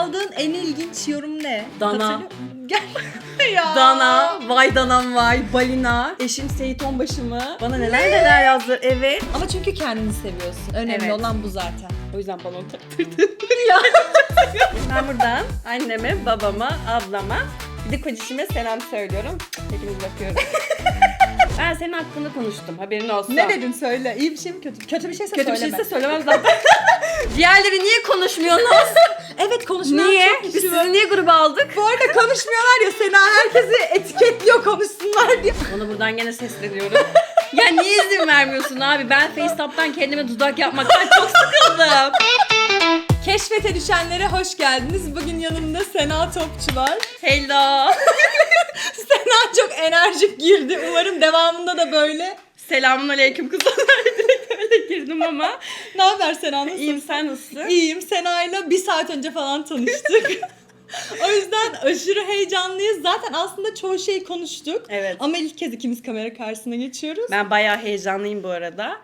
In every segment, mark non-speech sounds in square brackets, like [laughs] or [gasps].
Aldığın en ilginç yorum ne? Dana. Gel. [laughs] ya. Dana, vay danam vay, balina, eşim Seyit Onbaşı mı? Bana neler neler yazdı. Evet. Ama çünkü kendini seviyorsun. Önemli Evet. olan bu zaten. O yüzden balon taktırdım. [laughs] ben buradan anneme, babama, ablama, bir de kocişime selam söylüyorum. Hepinizi öpüyorum. [laughs] ben senin hakkında konuştum. Haberin olsun. Ne dedin söyle. İyi bir şey mi kötü? Kötü bir şeyse Kötü bir söyleme. şeyse söylemem zaten. [laughs] Diğerleri niye konuşmuyorsunuz? [laughs] Evet konuşmayan niye? çok Biz kişi var. sizi niye gruba aldık? Bu arada konuşmuyorlar ya Sena herkesi etiketliyor konuşsunlar diye. Ona buradan gene sesleniyorum. ya niye izin vermiyorsun abi? Ben FaceTap'tan kendime dudak yapmaktan çok sıkıldım. Keşfete düşenlere hoş geldiniz. Bugün yanımda Sena Topçu var. Hello. [laughs] Sena çok enerjik girdi. Umarım devamında da böyle. Selamun aleyküm kızlar. [laughs] Direkt öyle girdim ama. [laughs] Ne haber Sena? Nasılsın? İyiyim sen nasılsın? İyiyim. Sena'yla bir saat önce falan tanıştık. o yüzden aşırı heyecanlıyız. Zaten aslında çoğu şeyi konuştuk. Evet. Ama ilk kez ikimiz kamera karşısına geçiyoruz. Ben bayağı heyecanlıyım bu arada.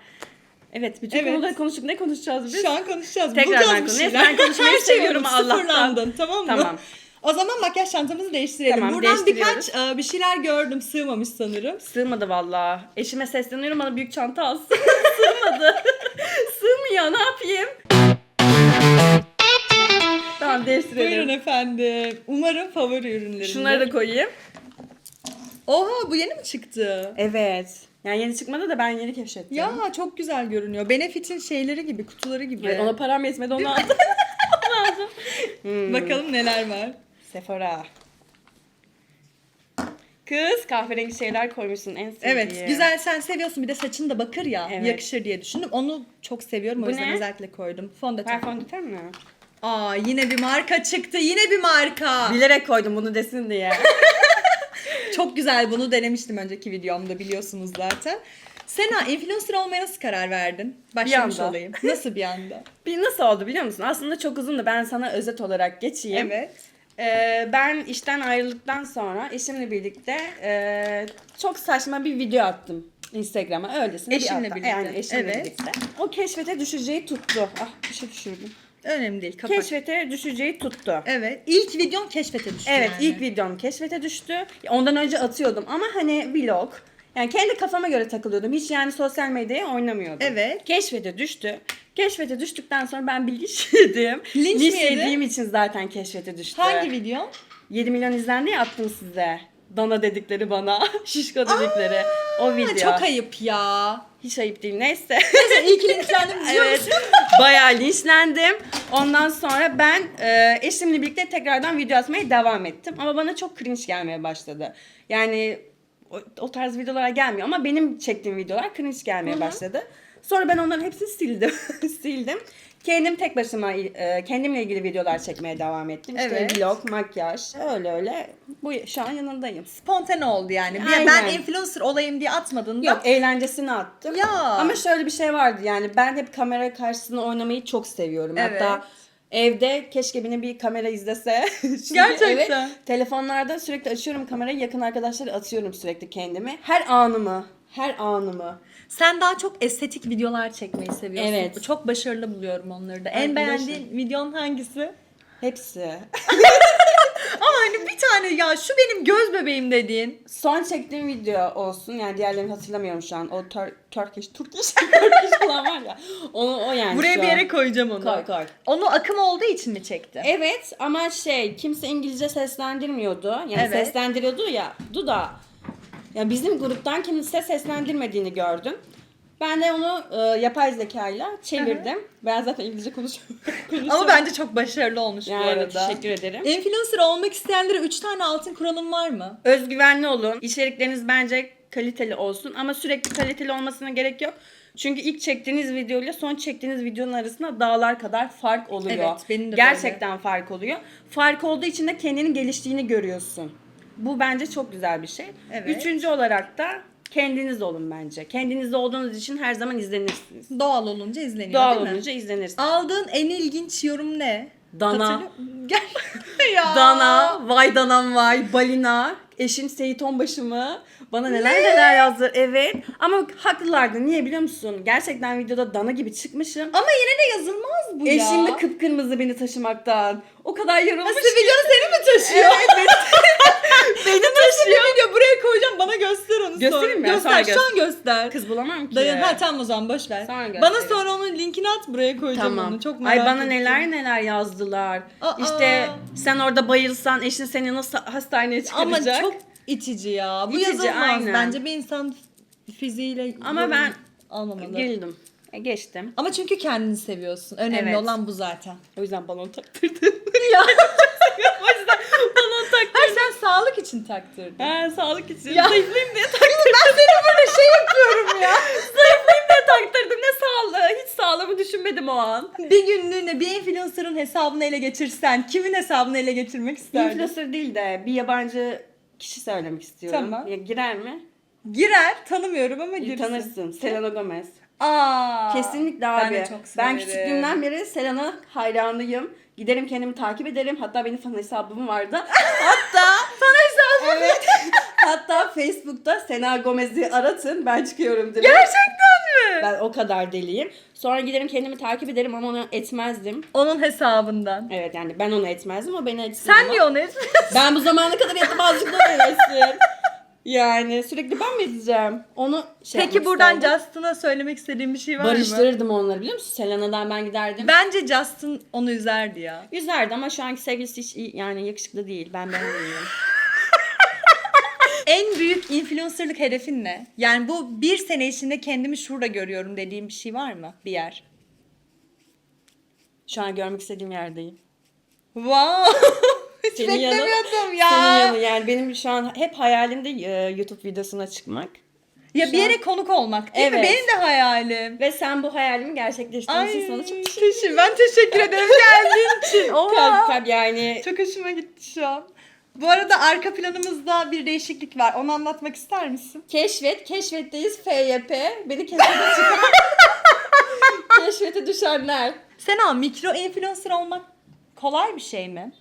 Evet bütün Evet. konuları konuştuk. Ne konuşacağız biz? Şu an konuşacağız. Tekrar Bulacağız ben konuşayım. Ben konuşmayı Her şey seviyorum Allah'tan. Tamam mı? Tamam. O zaman makyaj çantamızı değiştirelim. Tamam, Buradan birkaç e, bir şeyler gördüm. Sığmamış sanırım. Sığmadı valla. Eşime sesleniyorum bana büyük çanta alsın. [laughs] Sığmadı. [laughs] Sığmıyor ne yapayım? Tamam değiştirelim. Buyurun efendim. Umarım favori ürünlerim. Şunları da koyayım. Oha bu yeni mi çıktı? Evet. Yani yeni çıkmadı da ben yeni keşfettim. Ya çok güzel görünüyor. Benefit'in şeyleri gibi, kutuları gibi. Evet, ona param yetmedi onu aldım. [laughs] onu aldım. Hmm. Bakalım neler var. Sephora. Kız kahverengi şeyler koymuşsun en sevdiğim. Evet, güzel sen seviyorsun. Bir de saçın da bakır ya. Evet. Yakışır diye düşündüm. Onu çok seviyorum. O Bu yüzden ne? özellikle koydum. Fondöten. Perfondöten mi? Aa yine bir marka çıktı. Yine bir marka. Bilerek koydum bunu desin diye. [laughs] Çok güzel. Bunu denemiştim önceki videomda biliyorsunuz zaten. Sena influencer olmaya nasıl karar verdin? Başlamış anda. olayım. Nasıl bir anda? [laughs] Bir nasıl oldu biliyor musun? Aslında çok uzun da ben sana özet olarak geçeyim. evet. Ee, ben işten ayrıldıktan sonra eşimle birlikte e, çok saçma bir video attım Instagram'a. Öylesine Eşinle bir attım. birlikte. Yani eşimle Evet. birlikte. O keşfete düşeceği tuttu. Ah bir şey düşürdüm. Önemli değil. Kapat. Keşfete düşeceği tuttu. Evet. İlk videon keşfete düştü Evet yani. ilk videom keşfete düştü. Ondan önce atıyordum ama hani vlog. Yani kendi kafama göre takılıyordum. Hiç yani sosyal medyaya oynamıyordum. Evet. Keşfete düştü. Keşfete düştükten sonra ben bir linç yedim. Linç yediğim için zaten keşfete düştü. Hangi video? 7 milyon izlendi ya attım size. Dana dedikleri bana. [laughs] Şişko dedikleri. o video. Çok ayıp ya. Hiç ayıp değil. Neyse. Neyse iyi ki linçlendim [laughs] biliyor evet. musun? Bayağı linçlendim. Ondan sonra ben e, eşimle birlikte tekrardan video atmaya devam ettim. Ama bana çok cringe gelmeye başladı. Yani o, o tarz videolara gelmiyor ama benim çektiğim videolar cringe gelmeye başladı. Sonra ben onların hepsini sildim. [laughs] sildim. Kendim tek başıma e, kendimle ilgili videolar çekmeye devam ettim. İşte Evet. vlog, makyaj öyle öyle. Bu şu an yanındayım. Spontane oldu yani. Bir- Aynen. Ben influencer olayım diye atmadın da. Yok eğlencesini attım. Ya. Ama şöyle bir şey vardı yani ben hep kamera karşısında oynamayı çok seviyorum. Evet. Hatta evde keşke beni bir kamera izlese. [laughs] Gerçekten. evet, telefonlarda sürekli açıyorum kamerayı yakın arkadaşlara atıyorum sürekli kendimi. Her anımı. Her anımı. Sen daha çok estetik videolar çekmeyi seviyorsun. Evet. Çok başarılı buluyorum onları da. En beğendiğin videon hangisi? Hepsi. [laughs] Ama hani bir tane ya şu benim göz bebeğim dediğin. Son çektiğim video olsun yani diğerlerini hatırlamıyorum şu an. O Tur- Turkish, Turkish, [laughs] Turkish falan var ya. Onu o yani Buraya şu bir an. yere koyacağım onu. Koy koy. Onu akım olduğu için mi çekti? Evet ama şey kimse İngilizce seslendirmiyordu. Yani Evet. seslendiriyordu ya. Duda. Ya bizim gruptan kimse seslendirmediğini gördüm. Ben de onu e, yapay zekayla çevirdim. Ben zaten İngilizce konuşuyorum. [laughs] Ama bence çok başarılı olmuş yani bu arada. teşekkür ederim. Influencer olmak isteyenlere 3 tane altın kuralım var mı? Özgüvenli olun. İçerikleriniz bence kaliteli olsun ama sürekli kaliteli olmasına gerek yok. Çünkü ilk çektiğiniz video ile son çektiğiniz videonun arasında dağlar kadar fark oluyor. Evet, benim de Gerçekten fark oluyor. Fark olduğu için de kendinin geliştiğini görüyorsun. Bu bence çok güzel bir şey. Evet. Üçüncü olarak da kendiniz olun bence. Kendiniz olduğunuz için her zaman izlenirsiniz. Doğal olunca izleniyor Doğal değil mi? olunca izlenirsiniz. Aldığın en ilginç yorum ne? Dana. Hatırlıyor- Gel. [laughs] ya. Dana, vay danam vay, balina, Eşim Seyit Onbaşı mı? Bana neler neler yazdı. Evet. Ama haklılardı. Niye biliyor musun? Gerçekten videoda dana gibi çıkmışım. Ama yine de yazılmaz bu ya. Eşim de kıpkırmızı beni taşımaktan. O kadar yorulmuş Ha, ki. videonu seni mi taşıyor? Evet, beni, [laughs] taşıyor. video buraya koyacağım Göstereyim mi? Sonra Göster şu an göster. Kız bulamam ki. Dayın ha tamam o zaman boş ver. Sonra göstereyim. bana sonra onun linkini at buraya koyacağım Tamam. onu. Çok merak Ay bana ettim. neler neler yazdılar. Aa. İşte sen orada bayılsan eşin seni nasıl hastaneye Ama çıkaracak? çok itici ya. Bu İtici, yazılmaz. aynen. Bence bir insan fiziğiyle Ama ben almamalı. Güldüm. E, geçtim. Ama çünkü kendini seviyorsun. Önemli Evet. olan bu zaten. O yüzden balon taktırdım. [laughs] ya. [laughs] o yüzden balon taktırdım. Hayır sen sağlık için taktırdın. Ha, sağlık için. Ya. Zayıflayayım diye taktırdım. ben seni böyle şey yapıyorum ya. [laughs] Zayıflayayım diye taktırdım. Ne sağlığı? Hiç sağlığımı düşünmedim o an. bir günlüğüne bir influencer'ın hesabını ele geçirsen kimin hesabını ele geçirmek isterdin? Influencer değil de bir yabancı kişi söylemek istiyorum. Tamam. Ya, girer mi? Girer. Tanımıyorum ama girsin. Tanırsın. Selena Gomez. Aa. Kesinlikle Ben abi. de çok Ben severim. küçüklüğümden beri Selena hayranıyım. Giderim kendimi takip ederim. Hatta benim fan hesabım vardı. [laughs] Hatta fan hesabı. Evet. [laughs] Hatta Facebook'ta Selena Gomez'i aratın. Ben çıkıyorum direkt. Gerçekten mi? Ben o kadar deliyim. Sonra giderim kendimi takip ederim ama onu etmezdim. Onun hesabından. Evet yani ben onu etmezdim o beni etsin. Sen ama- niye onu et? Ben bu zamana kadar ettim azıcık da o etsin. Yani sürekli ben mi edeceğim? Onu şey Peki yapmak buradan isterdim. Justin'a söylemek istediğim bir şey var mı? barıştırırdım onları biliyor musun? Selena'dan ben giderdim. Bence Justin onu üzerdi ya. Üzerdi ama şu anki sevgilisi hiç iyi, yani yakışıklı değil. Ben beğenmiyorum. [laughs] En büyük influencerlık hedefin ne? Yani bu bir sene içinde kendimi şurada görüyorum dediğim bir şey var mı? Bir yer. şu an görmek istediğim yerdeyim. Wow. [laughs] Hiç Senin yanı- beklemiyordum ya. Senin yanı yani benim şu an hep hayalimde e, YouTube videosuna çıkmak. Ya bir yere konuk olmak değil mi? Evet. Benim de hayalim. Ve sen bu hayalimi gerçekleştirdiğin için sana çok teşekkür teşekkür Ben teşekkür ederim [laughs] geldiğin için. Oha. Kalp yani. Çok hoşuma gitti şu an. Bu arada arka planımızda bir değişiklik var. Onu anlatmak ister misin? Keşfet, keşfetteyiz FYP. Beni keşfete çıkar. [laughs] Keşfete düşenler. Sena mikro influencer olmak kolay bir şey mi?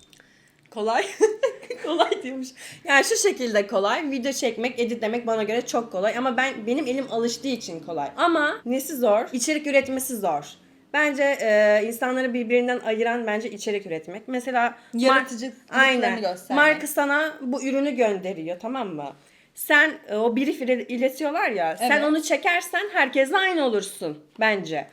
Kolay. [laughs] kolay diyormuş. Yani şu şekilde kolay. Video çekmek, editlemek bana göre çok kolay. Ama ben benim elim alıştığı için kolay. Ama nesi zor? İçerik üretmesi zor. Bence e, insanları birbirinden ayıran bence içerik üretmek. Mesela Yaratıcılıklarını Aynen. göstermek. Marka sana bu ürünü gönderiyor tamam mı? Sen e, o brief ile- iletiyorlar ya. Sen Evet. onu çekersen herkesle aynı olursun bence.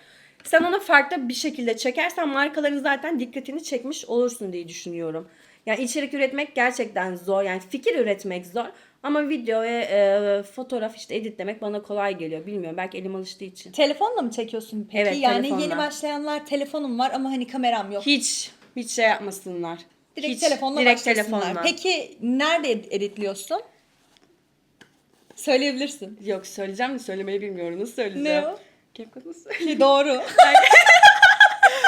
Sen onu farklı bir şekilde çekersen markaların zaten dikkatini çekmiş olursun diye düşünüyorum. Yani içerik üretmek gerçekten zor. Yani fikir üretmek zor. Ama video ve e, fotoğraf işte editlemek bana kolay geliyor. Bilmiyorum belki elim alıştığı için. Telefonla mı çekiyorsun peki? Evet, yani telefonla. yeni başlayanlar telefonum var ama hani kameram yok. Hiç hiç şey yapmasınlar. Direkt Hiç. telefonla direkt başlasınlar. telefonla. Peki nerede ed- editliyorsun? Söyleyebilirsin. Yok söyleyeceğim de söylemeyi bilmiyorum. Nasıl söyleyeceğim? Ne o? CapCut nasıl Ki doğru. [laughs]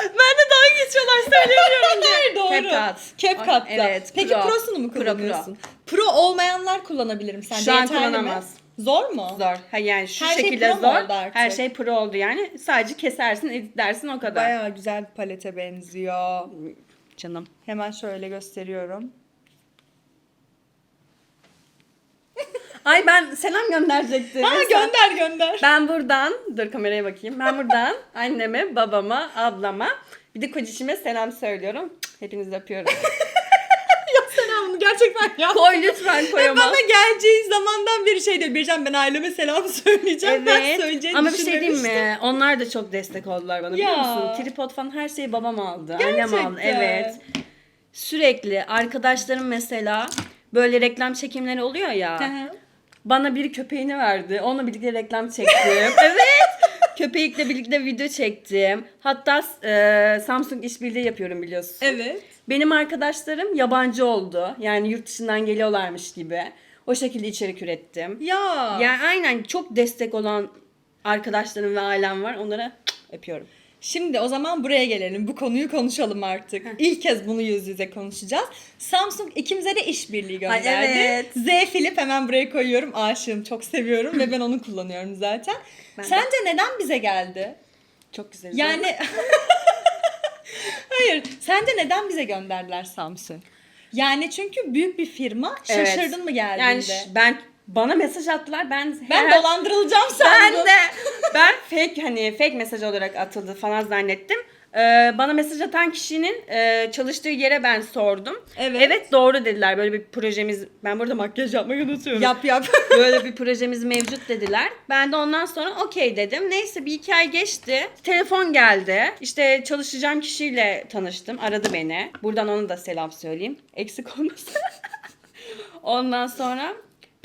Ben de geçiyorlar söyleyemiyorum diye. [laughs] Doğru. CapCut. CapCut'ta. Evet, Peki Pro. Pro'sunu mu Pro, Pro. kullanıyorsun? Pro, olmayanlar kullanabilirim sence. Şu an Yeterli mi? kullanamaz. Zor mu? Zor. Ha yani şu Her şey şekilde pro mu zor. Her şey pro oldu yani. Sadece kesersin, editlersin o kadar. Bayağı güzel bir palete benziyor. Canım. Hemen şöyle gösteriyorum. [laughs] Ay ben selam gönderecektim. Ha Sen- gönder gönder. Ben buradan, dur kameraya bakayım. Ben buradan [laughs] anneme, babama, ablama bir de kocişime selam söylüyorum. Hepinizi öpüyorum. [laughs] Selam gerçekten ya. Koy lütfen Ve koyamam. bana geleceği zamandan beri şey diyor. Bircan ben aileme selam [laughs] söyleyeceğim. Ben Evet. söyleyeceğini Ama bir şey diyeyim mi? Onlar da çok destek oldular bana biliyor Ya. musun? Tripod falan her şeyi babam aldı. Annem aldı. Gerçekten. Evet. Sürekli arkadaşlarım mesela böyle reklam çekimleri oluyor ya. Bana biri köpeğini verdi. Onunla birlikte reklam çektim. [laughs] evet. Köpekle birlikte video çektim. Hatta e, Samsung işbirliği yapıyorum biliyorsun. evet. Benim arkadaşlarım yabancı oldu. Yani yurt dışından geliyorlarmış gibi. O şekilde içerik ürettim. Ya. Yani aynen çok destek olan arkadaşlarım ve ailem var. Onlara öpüyorum. Şimdi o zaman buraya gelelim. Bu konuyu konuşalım artık. İlk kez bunu yüz yüze konuşacağız. Samsung ikimize de işbirliği gönderdi. evet. Z Flip hemen buraya koyuyorum. Aşığım, çok seviyorum ve ben onu kullanıyorum zaten. Ben de. Sence neden bize geldi? Çok güzel. Yani [laughs] Hayır, sence neden bize gönderdiler Samsung? Yani çünkü büyük bir firma. Evet. Şaşırdın mı geldiğinde? Yani ben bana mesaj attılar. Ben ben her- dolandırılacağım ben sandım. de ben fake hani fake mesaj olarak atıldı falan zannettim. Ee, bana mesaj atan kişinin e, çalıştığı yere ben sordum. Evet. Evet doğru dediler. Böyle bir projemiz ben burada makyaj yapmayı unutuyorum. Yap yap. [laughs] Böyle bir projemiz mevcut dediler. Ben de ondan sonra okey dedim. Neyse bir iki ay geçti. Telefon geldi. İşte çalışacağım kişiyle tanıştım. Aradı beni. Buradan ona da selam söyleyeyim. Eksik olmasın. [laughs] ondan sonra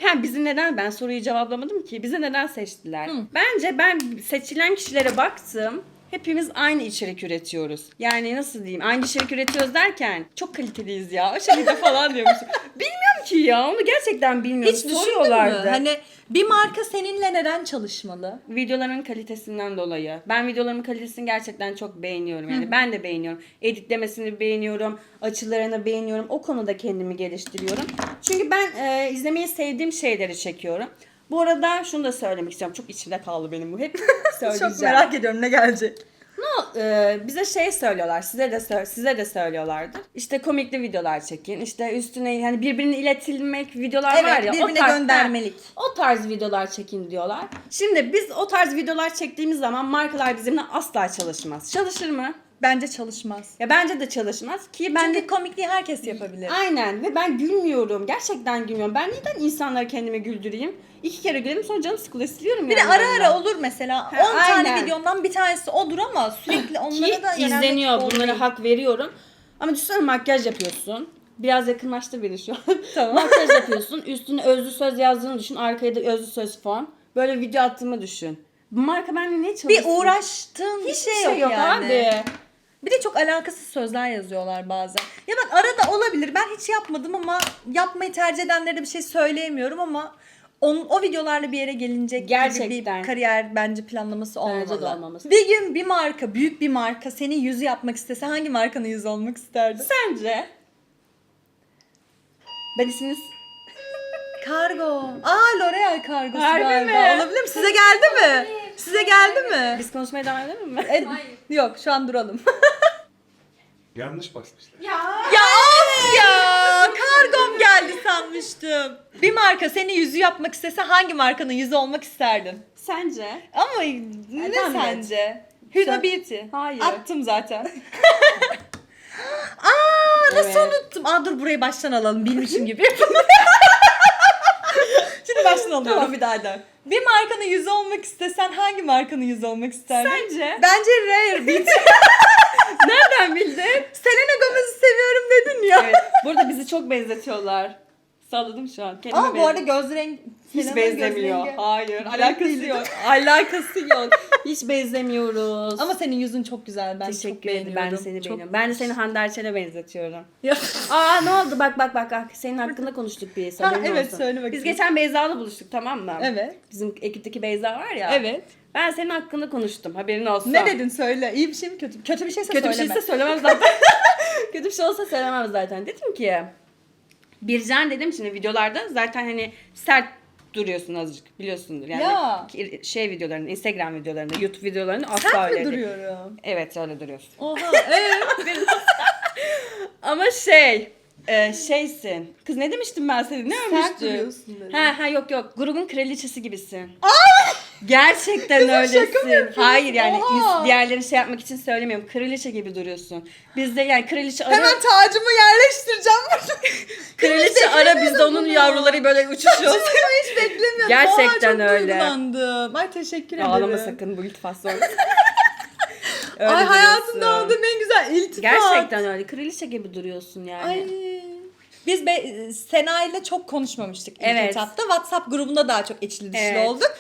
ben bizi neden ben soruyu cevaplamadım ki. Bizi neden seçtiler? Bence ben seçilen kişilere baktım. Hepimiz aynı içerik üretiyoruz. Yani nasıl diyeyim? Aynı içerik üretiyoruz derken çok kaliteliyiz ya. O şekilde falan diyormuşum. [laughs] Bilmiyorum ki ya. Onu gerçekten bilmiyorum. Hiç düşündün mü? Soruyorlardı. Hani bir marka seninle neden çalışmalı? videoların kalitesinden dolayı. Ben videolarımın kalitesini gerçekten çok beğeniyorum. Yani ben de beğeniyorum. Editlemesini beğeniyorum. Açılarını beğeniyorum. O konuda kendimi geliştiriyorum. Çünkü ben e, izlemeyi sevdiğim şeyleri çekiyorum. Bu arada şunu da söylemek istiyorum. Çok içimde kaldı benim bu. Hep [laughs] söyleyeceğim. Çok merak ediyorum ne gelecek. No, e, bize şey söylüyorlar, size de size de söylüyorlardı. İşte komikli videolar çekin. İşte üstüne yani birbirine iletilmek videolar Evet, var ya. birbirine o tarz, göndermelik. O tarz videolar çekin diyorlar. Şimdi biz o tarz videolar çektiğimiz zaman markalar bizimle asla çalışmaz. Çalışır mı? Bence çalışmaz. Ya bence de çalışmaz ki ben Çünkü de komikliği herkes yapabilir. Aynen ve ben gülmüyorum. Gerçekten gülmüyorum. Ben neden insanları kendime güldüreyim? İki kere gülerim sonra canım sıkılıyor siliyorum Bir de yani ara ara olur mesela. 10 Ha, tane aynen. videondan bir tanesi olur ama sürekli onlara Ki da yönelmek izleniyor. doğru Bunlara değil. hak veriyorum. Ama düşünsene makyaj yapıyorsun. Biraz yakınlaştı beni şu an. Tamam. [laughs] makyaj yapıyorsun. Üstüne özlü söz yazdığını düşün. Arkaya da özlü söz fon. Böyle video attığımı düşün. Bu marka benimle ne çalışsın? Bir uğraştığın bir Hiçbir şey, yok, yani. abi. Bir de çok alakasız sözler yazıyorlar bazen. Ya bak arada olabilir. Ben hiç yapmadım ama yapmayı tercih edenlere de bir şey söyleyemiyorum ama onun, o videolarla bir yere gelinecek gibi Gerçekten. bir kariyer bence planlaması olmalı. Bence de olmaması. Bir gün bir marka, büyük bir marka senin yüzü yapmak istese hangi markanın yüzü olmak isterdin? Sence? Ben isminiz... Kargo. Aa L'Oreal kargosu Harbi galiba. mi? Olabilir mi? Size geldi mi? Size geldi mi? Biz konuşmaya devam edelim mi? E, yok şu an duralım. [laughs] Yanlış basmışlar. Ya of ya! Kargom geldi sanmıştım. Bir marka senin yüzü yapmak istese hangi markanın yüzü olmak isterdin? Sence? Ama ne et. sence? Huda Sen- Beauty. Hayır. Attım zaten. [laughs] Aa nasıl Evet. unuttum? Aa dur burayı baştan alalım bilmişim gibi. [laughs] Şimdi baştan alıyorum. Tamam bir daha. Bir markanın yüzü olmak istesen hangi markanın yüzü olmak isterdin? Sence? Bence Rare Beauty. [laughs] Nereden bildin? Dedin ya. evet. Burada bizi çok benzetiyorlar. Salladım şu an. Kendime Ama bu arada göz rengi Hiç benzemiyor. Hayır. Alakası yok. Alakası yok. Hiç benzemiyoruz. Ama senin yüzün çok güzel. Ben çok Teşekkür ederim. beğeniyorum. Ben de seni Çok- beğeniyorum. Ben de seni Hande Erçel'e benzetiyorum. Ya. [laughs] Aa ne oldu? Bak bak bak. bak. Senin hakkında konuştuk bir. Ha, haberin evet, olsun. söyle bakayım. Biz geçen Beyza'la buluştuk tamam mı? Evet. Bizim ekipteki Beyza var ya. Evet. Ben senin hakkında konuştum. Haberin olsun. Ne dedin söyle. İyi bir şey mi kötü? Kötü bir şeyse Kötü bir söyleme. şeyse söylemem zaten. [laughs] Kötü bir şey olsa söylemem zaten. Dedim ki Bircan dedim şimdi videolarda zaten hani sert duruyorsun azıcık biliyorsundur yani. Ya. Şey videolarında, Instagram videolarında, YouTube videolarında asla Sert öyle mi değil. duruyorum? Evet öyle duruyorsun. Oha. Evet. [laughs] Ama şey e, şeysin. Kız ne demiştim ben sana? Ne Sert övmüştüm? duruyorsun dedim. Ha ha yok yok. Grubun kraliçesi gibisin. Gerçekten Kızım şaka mı öylesin. yapıyorsun? Hayır yani Oha. diğerleri şey yapmak için söylemiyorum. Kraliçe gibi duruyorsun. Bizde yani kraliçe ara, Hemen tacımı yerleştireceğim. [laughs] kraliçe Hiç ara bizde onun yavruları böyle uçuşuyor. Hiç beklemiyordum. Gerçekten Aa, çok öyle. duygulandım. Ay teşekkür ederim. Ağlama sakın bu iltifat sonra. [laughs] Öyle Ay hayatımda duruyorsun. aldığım en güzel iltifat. Gerçekten öyle. Kraliçe gibi duruyorsun yani. Ay. Biz be, Sena ile çok konuşmamıştık ilk Evet. etapta. WhatsApp grubunda daha çok içli dışlı Evet. olduk.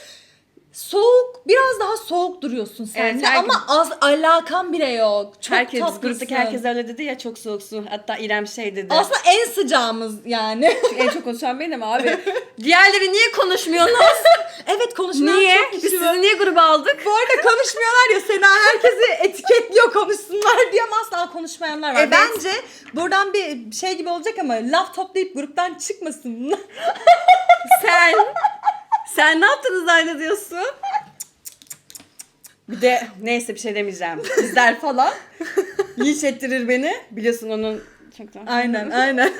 Soğuk, biraz daha soğuk duruyorsun sen Evet, de her- ama az alakan bile yok. Çok herkes tatlısın. gruptaki herkes öyle dedi ya çok soğuksun. Hatta İrem şey dedi. Aslında en sıcağımız yani. en çok konuşan benim [laughs] abi. Diğerleri niye konuşmuyorsunuz? [laughs] evet konuşmayan niye? çok Biz kişi var. sizi niye gruba aldık? Bu arada konuşmuyorlar ya Sena herkesi etiketliyor konuşsunlar diye ama asla konuşmayanlar var. Evet. Bence buradan bir şey gibi olacak ama laf toplayıp gruptan çıkmasın. Sen sen ne yaptığını zannediyorsun? Bir de neyse bir şey demeyeceğim. İzler falan. Linç ettirir beni. Biliyorsun onun gerçekten. Aynen aynen.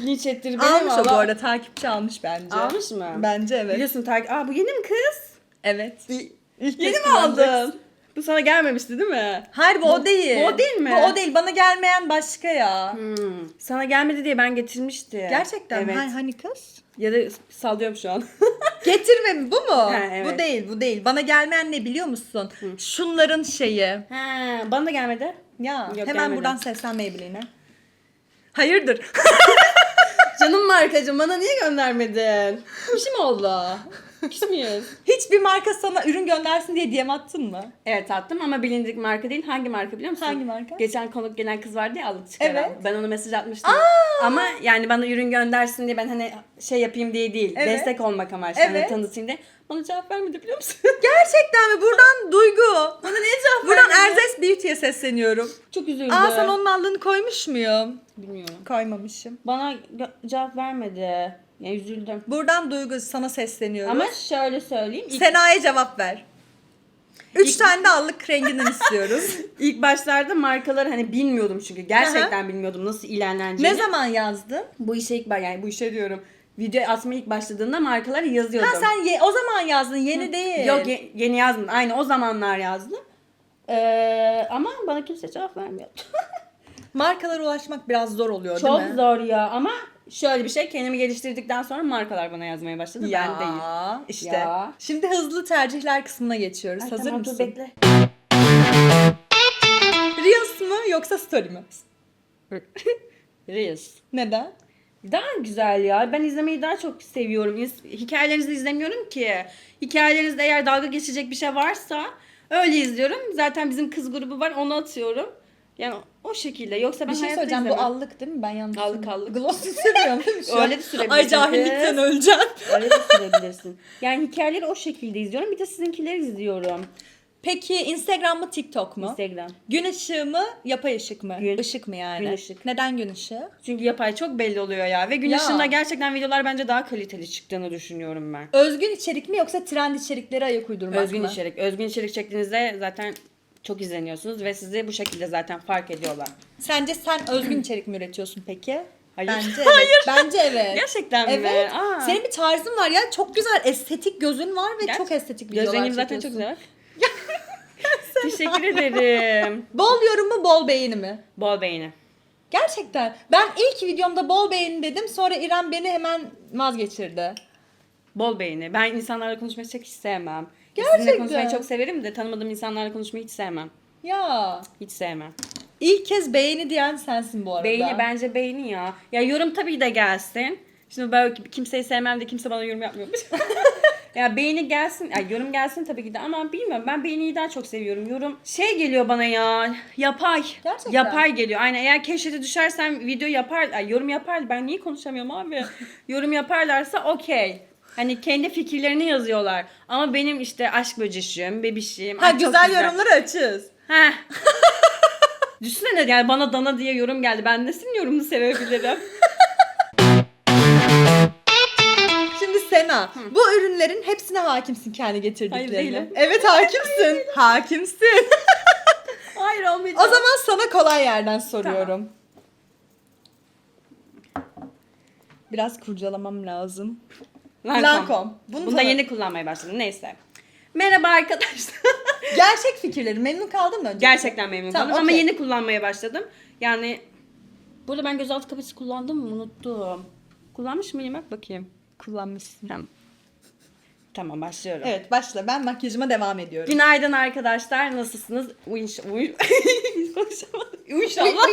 Linç ettir beni almış o bu valla. arada takipçi almış bence. Almış mı? Bence evet. Biliyorsun takip... Aa bu yeni mi kız? Evet. İlk Yeni mi aldın? Bu sana gelmemişti değil mi? Hayır bu o değil. bu o değil mi? Bu o değil. Bana gelmeyen başka ya. Hmm. Sana gelmedi diye ben getirmiştim. Gerçekten mi? Evet. Hay- Hani kız? Ya da sallıyorum şu an. [laughs] Getirme mi? Bu mu? Ha, evet. Bu değil, bu değil. Bana gelmeyen ne biliyor musun? Şunların şeyi. ha, bana da gelmedi. Ya Yok, hemen gelmedi. buradan seslen Maybelline'e. Hayırdır? [laughs] Canım markacığım bana niye göndermedin? Bir şey mi oldu? Küs müyüz? Hiçbir marka sana ürün göndersin diye DM attın mı? Evet attım ama bilindik marka değil. Hangi marka biliyor musun? Hangi marka? Geçen konuk gelen kız vardı ya alıp çıkaran. Evet. Ben ona mesaj atmıştım. Ama yani bana ürün göndersin diye ben hani şey yapayım diye değil. Evet. Destek olmak amaçlı. Hani Evet. tanıtayım diye. Bana cevap vermedi biliyor musun? [laughs] Gerçekten mi? Buradan Duygu. bana niye cevap Buradan vermedi? Erzes Beauty'ye sesleniyorum. Çok üzüldüm. Aa sen onun adını koymuş muyum? Bilmiyorum. Koymamışım. Bana cevap vermedi. Yani üzüldüm. Buradan Duygu sana sesleniyorum. Ama şöyle söyleyeyim. İlk, Sena'ya cevap ver. Üç İlk- tane de allık renginden istiyoruz. [laughs] ilk başlarda markaları hani bilmiyordum çünkü. Gerçekten bilmiyordum nasıl ilerleneceğini. ne zaman yazdın? Bu işe ilk ben yani bu işe diyorum. Video atmaya ilk başladığında markaları yazıyordum. Ha sen ye- o zaman yazdın yeni değil. Yok ye- yeni yazdım. Aynı o zamanlar yazdım. Ee, ama bana kimse cevap vermiyor. [laughs] Markalara ulaşmak biraz zor oluyor Çok değil mi? zor ya ama şöyle bir şey kendimi geliştirdikten sonra markalar bana yazmaya başladı. Ya Ben değil. işte. Ya. Şimdi hızlı tercihler kısmına geçiyoruz. Ay, Hazır tamam, dur mısın? bekle. Reels mı yoksa story mi? [laughs] Reels. Neden? Daha güzel ya. Ben izlemeyi daha çok seviyorum. İz- Hikayelerinizi izlemiyorum ki. Hikayelerinizde eğer dalga geçecek bir şey varsa öyle izliyorum. Zaten bizim kız grubu var onu atıyorum. Yani o- şekilde. Yoksa Bir şey söyleyeceğim. Bu allık değil mi? Ben yanlış Allık, allık. Değil mi [laughs] şu an? Öyle de sürebilirsin Ay cahillikten öleceğim. [laughs] Öyle de sürebilirsin. Yani hikayeleri o şekilde izliyorum. Bir de sizinkileri izliyorum. Peki Instagram mı TikTok mu? Instagram. Gün ışığı mı yapay ışık mı? Gün. Işık mı yani? Gün ışık. Neden gün ışığı? Çünkü yapay çok belli oluyor ya. Ve gün Ya. ışığında gerçekten videolar bence daha kaliteli çıktığını düşünüyorum ben. Özgün içerik mi yoksa trend içeriklere ayak uydurmak Özgün mı? içerik. Özgün içerik çektiğinizde zaten çok izleniyorsunuz ve sizi bu şekilde zaten fark ediyorlar. Sence sen özgün içerik mi üretiyorsun peki? Hayır. Bence [laughs] evet. Bence evet. Gerçekten mi? Evet. Aa. Senin bir tarzın var ya. Çok güzel estetik gözün var ve Gerçek- çok estetik videolar Göz rengim zaten çok güzel. [laughs] Teşekkür ederim. Bol yorum mu bol beğeni mi? Bol beğeni. Gerçekten. Ben ilk videomda bol beğeni dedim. Sonra İrem beni hemen vazgeçirdi. Bol beğeni. Ben insanlarla konuşmayı çok hiç sevmem. Gerçekten. Sizinle konuşmayı çok severim de tanımadığım insanlarla konuşmayı hiç sevmem. Ya. Hiç sevmem. İlk kez beğeni diyen sensin bu arada. Beğeni bence beğeni ya. Ya yorum tabii de gelsin. Şimdi ben kimseyi sevmem de kimse bana yorum yapmıyormuş. [laughs] ya beğeni gelsin, ya yorum gelsin tabii ki de ama bilmiyorum ben beğeniyi daha çok seviyorum. Yorum şey geliyor bana ya, yapay. Gerçekten. Yapay geliyor. Aynen eğer keşfete düşersem video yapar, ay, yorum yapar. Ben niye konuşamıyorum abi? [laughs] yorum yaparlarsa okey. Hani kendi fikirlerini yazıyorlar. Ama benim işte aşk böceşim, bebişim. Ha ay çok güzel, yorumları açığız. Heh. [laughs] Düşünsene yani bana dana diye yorum geldi. Ben nasıl yorumunu sevebilirim? [laughs] Şimdi Sena, bu ürünlerin hepsine hakimsin kendi getirdiklerine. Hayır, değilim. Evet hakimsin. hakimsin. [laughs] Hayır olmayacak. o zaman sana kolay yerden soruyorum. Biraz kurcalamam lazım. Lancome. Lancome. Bunu Bunu da tanı- yeni kullanmaya başladım. Neyse. Merhaba arkadaşlar. [laughs] Gerçek fikirleri memnun kaldın mı önce? Gerçekten memnun Tamam, kaldım ama okey. yeni kullanmaya başladım. Yani burada ben gözaltı kapısı kullandım mı unuttum. Kullanmış mıyım bak bakayım. kullanmışsın. Tamam. Tamam başlıyorum. Evet başla. Ben makyajıma devam ediyorum. Günaydın arkadaşlar. Nasılsınız? Uyuş, uy, [laughs] konuşamadım. İnşallah.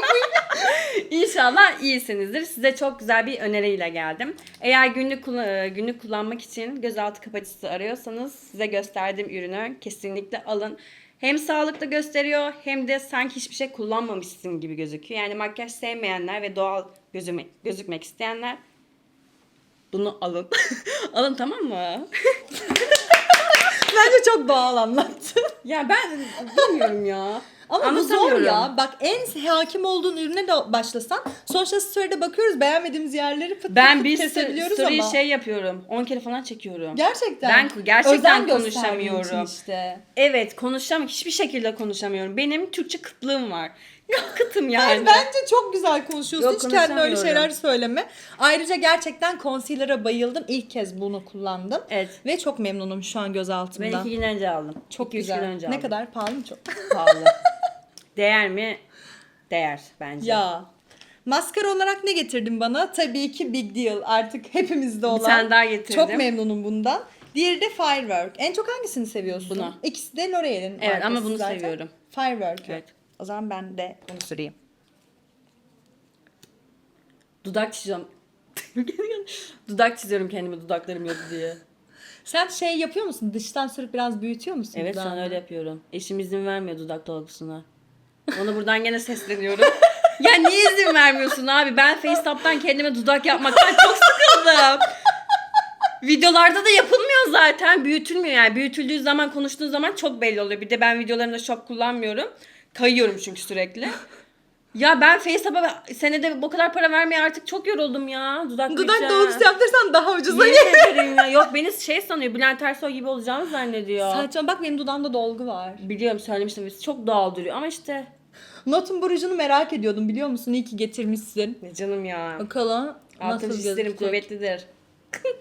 [laughs] İnşallah iyisinizdir. Size çok güzel bir öneriyle geldim. Eğer günlük kullan- günlük kullanmak için gözaltı kapatıcısı arıyorsanız size gösterdiğim ürünü kesinlikle alın. Hem sağlıklı gösteriyor hem de sanki hiçbir şey kullanmamışsın gibi gözüküyor. Yani makyaj sevmeyenler ve doğal gözüme, gözükmek isteyenler bunu alın. [laughs] alın tamam mı? [laughs] Bence çok doğal anlattın. Ya ben bilmiyorum ya. Ama bu zor Anlatamıyorum. ya. Bak en hakim olduğun ürüne de başlasan. Sonuçta story'de bakıyoruz beğenmediğimiz yerleri fıt fıt Ben fıt bir kesebiliyoruz story ama. şey yapıyorum. 10 kere falan çekiyorum. Gerçekten. Ben gerçekten Özen gösterdiğin konuşamıyorum. işte. Evet konuşamıyorum. Hiçbir şekilde konuşamıyorum. Benim Türkçe kıtlığım var. Kıtım [laughs] yani. Bence çok güzel konuşuyorsun. Yok, Hiç kendine öyle konuşamıyorum. şeyler söyleme. Ayrıca gerçekten concealer'a bayıldım. İlk kez bunu kullandım. Evet. Ve çok memnunum şu an Ben gözaltımdan. iki gün önce aldım. Çok İki, üç güzel. gün önce ne aldım. kadar pahalı mı çok? pahalı. [laughs] Değer mi? Değer bence. ya. Maskara olarak ne getirdin bana? Tabii ki Big Deal. Artık hepimizde olan. tane daha getirdim. Çok memnunum bundan. Diğeri de Firework. En çok hangisini seviyorsun? Bunu. İkisi de L'Oreal'in Evet, ama bunu zaten. seviyorum. Firework. Evet. O zaman ben de bunu süreyim. Dudak çiziyorum. [laughs] Dudak çiziyorum kendime dudaklarım yok diye. Sen şey yapıyor musun? Dıştan sürüp biraz büyütüyor musun? Evet şu an dudağını? öyle yapıyorum. Eşim izin vermiyor dudak dolgusuna. Ona buradan gene sesleniyorum. [laughs] ya niye izin vermiyorsun abi? Ben FaceTap'tan kendime dudak yapmaktan çok sıkıldım. Videolarda da yapılmıyor zaten. Büyütülmüyor yani. Büyütüldüğü zaman konuştuğun zaman çok belli oluyor. Bir de ben videolarımda şok kullanmıyorum. Kayıyorum çünkü sürekli. Ya ben FaceTap'a senede bu kadar para vermeye artık çok yoruldum ya. Dudak Dudak dolgusu yaptırsan daha ucuza Yemin gelir. ederim ya. Yok beni şey sanıyor. Bülent Ersoy gibi olacağımı zannediyor. Saçma bak benim dudağımda dolgu var. Biliyorum söylemiştim. Çok doğal duruyor ama işte. Notun burucunu merak ediyordum biliyor musun? İyi ki getirmişsin. Ne canım ya. Bakalım Altın nasıl hislerim gözükecek. kuvvetlidir. [laughs]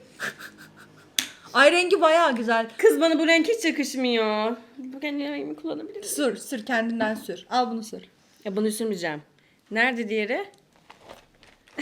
Ay rengi bayağı güzel. Kız bana bu renk hiç yakışmıyor. Bu kendi rengimi kullanabilir miyim? Sür sür kendinden sür. Al bunu sür. Ya bunu sürmeyeceğim. Nerede diğeri?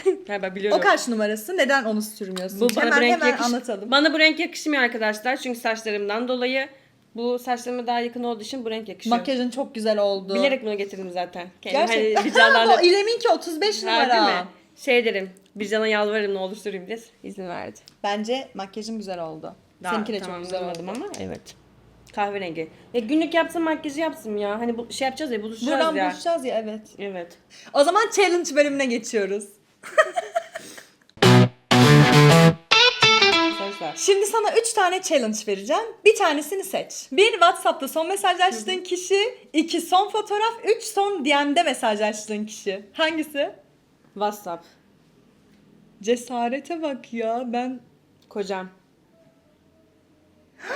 [laughs] Galiba biliyorum. O kaç numarası? Neden onu sürmüyorsun? Bu bana hemen bu renk hemen yakış- anlatalım. Bana bu renk yakışmıyor arkadaşlar. Çünkü saçlarımdan dolayı bu saçlarıma daha yakın olduğu için bu renk yakışıyor. Makyajın çok güzel oldu. Bilerek bunu getirdim zaten. Kendim Gerçekten. hani vicdanlarla... Bu [laughs] İrem'inki 35 Harbi numara. mi? Şey derim. Bircan'a yalvarırım ne olur süreyim diye izin verdi. Bence makyajın güzel oldu. Daha Seninki de çok tamam, güzel bulamadım oldu. ama evet. Kahverengi. Ya günlük yapsın makyajı yapsın ya. Hani bu şey yapacağız ya buluşacağız Buradan ya. buluşacağız ya evet. Evet. O zaman challenge bölümüne geçiyoruz. [laughs] Şimdi sana 3 tane challenge vereceğim. Bir tanesini seç. Bir WhatsApp'ta son mesajlaştığın kişi. iki son fotoğraf. Üç son DM'de mesajlaştığın kişi. Hangisi? WhatsApp. Cesarete bak ya ben. Kocam. [gasps]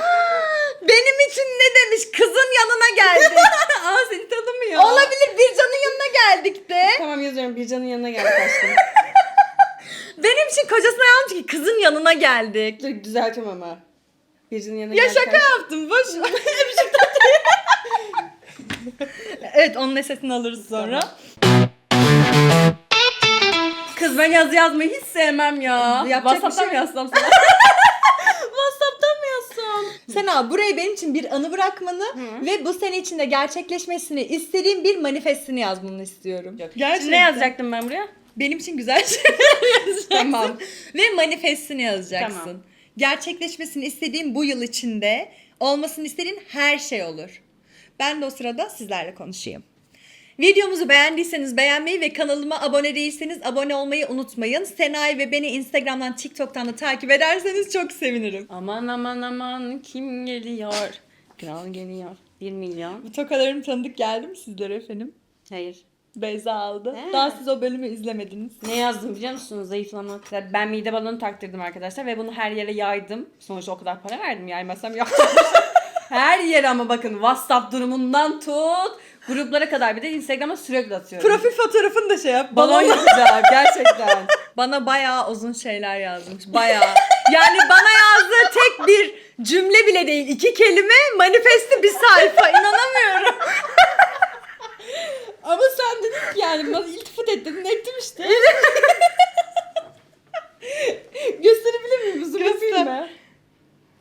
Benim için ne demiş? Kızın yanına geldik. [laughs] Aa seni tanımıyor. Olabilir bir canın yanına geldik de. Tamam yazıyorum. Bircan'ın yanına geldik aşkım. [laughs] Benim için kocasına yazmış ki kızın yanına geldik. Dur düzeltiyorum ama. Bircan'ın yanına Ya şaka yaptım boş ver. [laughs] evet onun sesini alırız sonra. Kız ben yazı yazmayı hiç sevmem ya. Yapacak bir WhatsApp'tan şey mı yazsam [laughs] sana? WhatsApp'tan mı yazsam? Sena buraya benim için bir anı bırakmanı ve bu sene içinde gerçekleşmesini istediğim bir manifestini yazmanı istiyorum. Gerçekten. Şimdi ne yazacaktım ben buraya? Benim için güzel şeyler [laughs] yazacaksın. Tamam. Ve manifestini yazacaksın. Tamam. Gerçekleşmesini istediğim bu yıl içinde olmasını istediğin her şey olur. Ben de o sırada sizlerle konuşayım. Videomuzu beğendiyseniz beğenmeyi ve kanalıma abone değilseniz abone olmayı unutmayın. Sena'yı ve beni Instagram'dan, TikTok'tan da takip ederseniz çok sevinirim. Aman aman aman kim geliyor? Kral geliyor. 1 milyon. Bu tokalarım tanıdık geldi mi sizlere efendim? Hayır. Beyza aldı. He. Daha siz o bölümü izlemediniz. Ne yazdım biliyor musunuz? Zayıflamak. Ben mide balonu taktırdım arkadaşlar ve bunu her yere yaydım. Sonuçta o kadar para verdim yaymasam yapacağım. [laughs] her yere ama bakın WhatsApp durumundan tut. Gruplara kadar bir de Instagram'a sürekli atıyorum. Profil fotoğrafını da şey yap. balon Balon yapacağım gerçekten. Bana bayağı uzun şeyler yazmış. Bayağı. Yani bana yazdığı tek bir cümle bile değil. iki kelime manifesti bir sayfa. İnanamıyorum. [laughs] Ama sen dedin ki yani bana iltifat et dedin ettim işte. [laughs] Gösterebilir miyim? Zoom Göster. yapayım mı?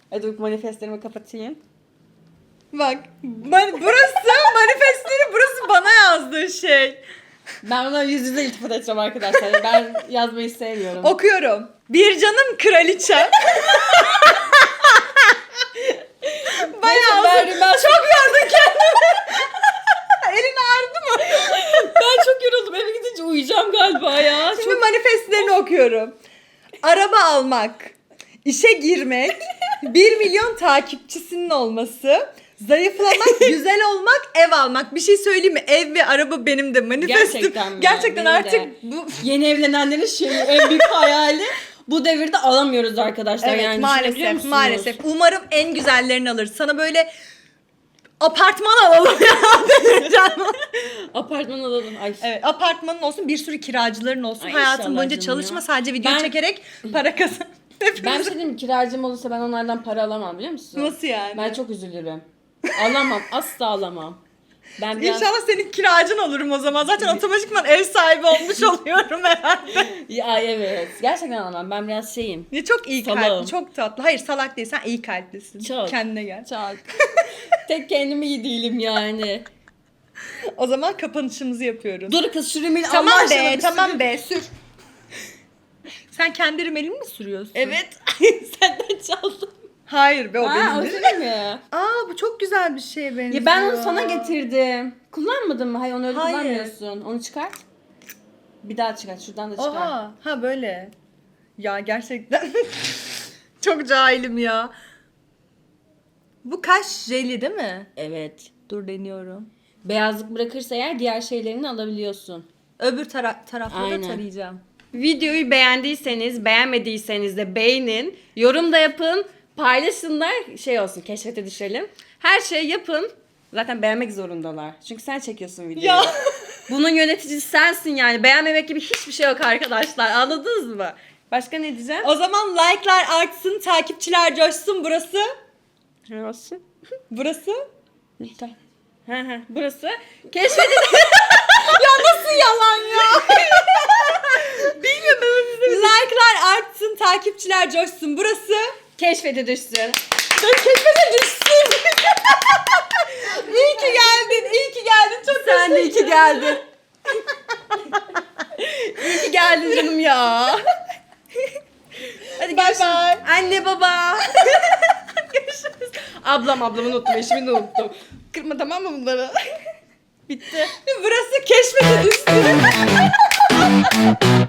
Hadi bak manifestlerimi kapatayım. Bak ben, burası manifestleri burası bana yazdığı şey. Ben ona yüz yüze iltifat edeceğim arkadaşlar. Ben yazmayı sevmiyorum. Okuyorum. Bir canım kraliçem. [laughs] bayağı ben, uzun. ben, Çok yordun kendimi. Elin ağrıdı mı? ben çok yoruldum. Uyuyacağım galiba ya. Şimdi manifestlerini okuyorum. Araba almak, işe girmek, 1 milyon takipçisinin olması, zayıflamak, [laughs] güzel olmak, ev almak. Bir şey söyleyeyim mi? Ev ve araba benim de manifestim. Gerçekten mi? Gerçekten Benim artık de. bu Yeni evlenenlerin şeyi en büyük hayali bu devirde alamıyoruz arkadaşlar. Evet yani maalesef maalesef. Umarım en güzellerini alır. Sana böyle Apartman alalım ya. Canım. [laughs] Apartman alalım. Ay. evet, apartmanın olsun, bir sürü kiracıların olsun. Ay, Hayatın inşallah boyunca canım çalışma, ya. sadece video Ben- çekerek para kazan. Ben şey diyeyim mi? kiracım olursa ben onlardan para alamam biliyor musun? Nasıl yani? Ben çok üzülürüm. Alamam. [laughs] asla alamam. Ben biraz... İnşallah senin kiracın olurum o zaman. Zaten otomatikman ev sahibi olmuş [laughs] oluyorum herhalde. Ya evet. Gerçekten alamam. Ben biraz şeyim. Ne çok iyi Salağım. kalpli, çok tatlı. Hayır salak değil, sen iyi kalplisin. Çok. Kendine gel. Çok. Tek kendime iyi değilim yani. O zaman kapanışımızı yapıyoruz. Dur kız şu rimeli Tamam Allah aşkına be, bir tamam sürü- be, sür. Sen kendi rimelini mi sürüyorsun? Evet. [laughs] Senden çaldım. Hayır be o Ha, o benim. senin mi? Aa bu çok güzel bir şeye benziyor. Ya ben onu sana getirdim. Kullanmadın mı? Hayır onu öyle Hayır. kullanmıyorsun. Onu çıkart. Bir daha çıkart. Şuradan da çıkart. Oha. Ha böyle. Ya gerçekten. [laughs] çok cahilim ya. Bu kaş jeli değil mi? Evet. Dur deniyorum. Beyazlık bırakırsa eğer diğer şeylerini alabiliyorsun. Öbür tara tarafları Aynen. da tarayacağım. Videoyu beğendiyseniz, beğenmediyseniz de beğenin. Yorum da yapın. Paylaşınlar. Şey olsun keşfete düşelim. Her şeyi yapın. Zaten beğenmek zorundalar. Çünkü sen çekiyorsun videoyu. Ya. [laughs] Bunun yöneticisi sensin yani. Beğenmemek gibi hiçbir şey yok arkadaşlar. Anladınız mı? Başka ne diyeceğim? O zaman like'lar artsın, takipçiler coşsun. Burası? Olsun? Burası? Tamam. Hı hı. Burası keşfedin. [laughs] ya nasıl yalan ya? [laughs] Bilmiyorum ben Like'lar artsın, takipçiler coşsun. Burası? keşfete düşsün. Dur keşfete düşsün. [laughs] iyi ki geldin, iyi ki geldin. Çok Sen de iyi ki geldin. iyi ki geldin canım ya. Hadi Bye bye. Anne baba. Ablam ablamı unuttum, eşimi de unuttum. Kırma tamam mı bunları? Bitti. Burası keşfete düşsün. [laughs]